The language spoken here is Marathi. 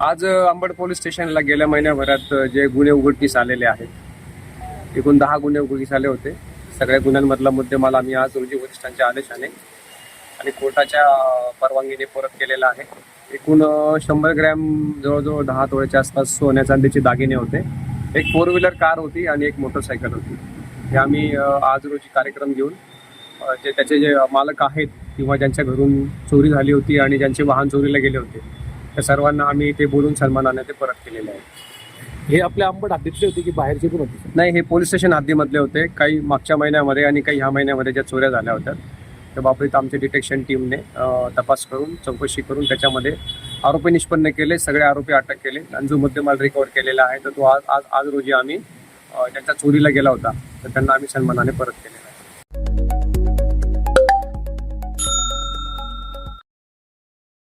आज अंबड पोलीस स्टेशनला गेल्या महिन्याभरात जे गुन्हे उघडकीस आलेले आहेत एकूण दहा गुन्हे उघडकीस आले होते. सगळ्या गुन्ह्यांमधला मुद्देमाल आम्ही आज रोजी वरिष्ठांच्या आदेशाने आणि कोर्टाच्या परवानगीने परत केलेला आहे. एकूण शंभर ग्रॅम जवळजवळ दहा तोळ्याच्या आसपास सोन्या चांदीचे दागिने होते. एक फोर व्हीलर कार होती आणि एक मोटरसायकल होती. हे आम्ही आज रोजी कार्यक्रम घेऊन जे त्याचे जे मालक आहेत किंवा ज्यांच्या घरून चोरी झाली होती आणि ज्यांचे वाहन चोरीला गेले होते त्या सर्वांना आम्ही ते बोलून सन्मानाने ते परत केलेले आहे. हे आपल्या आंबट हद्दीतले होते की बाहेरचे पण होते? नाही हे पोलीस स्टेशन हद्दीमधले होते. काही मागच्या महिन्यामध्ये आणि काही ह्या महिन्यामध्ये ज्या चोऱ्या झाल्या होत्या त्या बाबतीत आमच्या डिटेक्शन टीमने तपास करून चौकशी करून त्याच्यामध्ये आरोपी निष्पन्न केले सगळे आरोपी अटक केले. आणि जो मुद्देमाल रिकवर केलेला आहे. तर तो आज आज आज रोजी आम्ही अ, ज्यांच्या चोरीला गेला होता. तर त्यांना आम्ही सन्मानाने परत केले